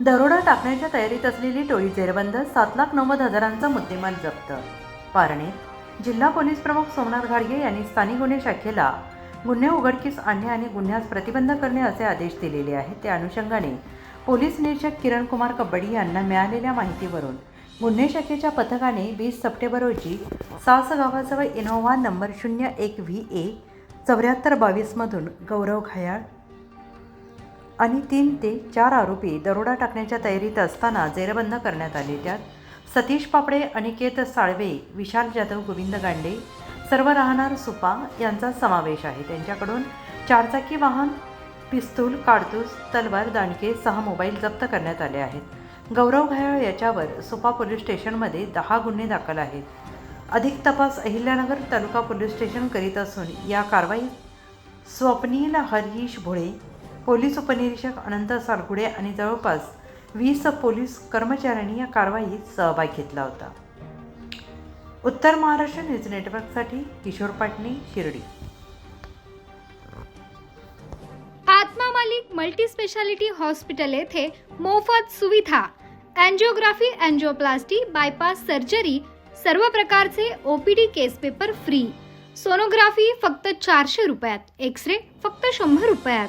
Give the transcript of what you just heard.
दरोडा टाकण्याच्या तयारीत असलेली टोळी जेरबंद सात लाख नव्वद हजारांचा मुद्देमाल जप्त. पारणे जिल्हा पोलीस प्रमुख सोमनाथ घाडगे यांनी स्थानिक गुन्हे शाखेला गुन्हे उघडकीस आणणे आणि गुन्ह्यास प्रतिबंध करणे असे आदेश दिलेले आहेत. त्या अनुषंगाने पोलीस निरीक्षक किरण कुमार कब्बडी यांना मिळालेल्या माहितीवरून गुन्हे शाखेच्या पथकाने वीस सप्टेंबर रोजी सास गावाजवळ इनोव्हा नंबर शून्य एक व्ही ए चौऱ्याहत्तर बावीसमधून गौरव घायाळ आणि तीन ते चार आरोपी दरोडा टाकण्याच्या तयारीत असताना जेरबंद करण्यात आले. त्यात सतीश पापडे अनिकेत साळवे विशाल जाधव गोविंद गांडे सर्व राहणार सुपा यांचा समावेश आहे. त्यांच्याकडून चारचाकी वाहन पिस्तूल काडतूस तलवार दांडके सहा मोबाईल जप्त करण्यात आले आहेत. गौरव घायाळ याच्यावर सुपा पोलीस स्टेशनमध्ये दहा गुन्हे दाखल आहेत. अधिक तपास अहिल्यानगर तालुका पोलीस स्टेशन करीत असून या कारवाईत स्वप्नील हरीश भोळे पोलीस उपनिरीक्षक अनंत सालगुडे आणि जवळपास वीस पोलीस कर्मचाऱ्यांनी या कारवाईत सहभाग घेतला होता. उत्तर महाराष्ट्र न्यूज नेटवर्कसाठी Kishor Patne Shirdi. Atma Malik multi speciality hospital येथे मोफत सुविधा अँजिओग्राफी अँजिओप्लास्टी बायपास सर्जरी सर्व प्रकारचे OPD case paper free. Sonography फक्त चारशे रुपयात एक्स रे फक्त शंभर रुपयात.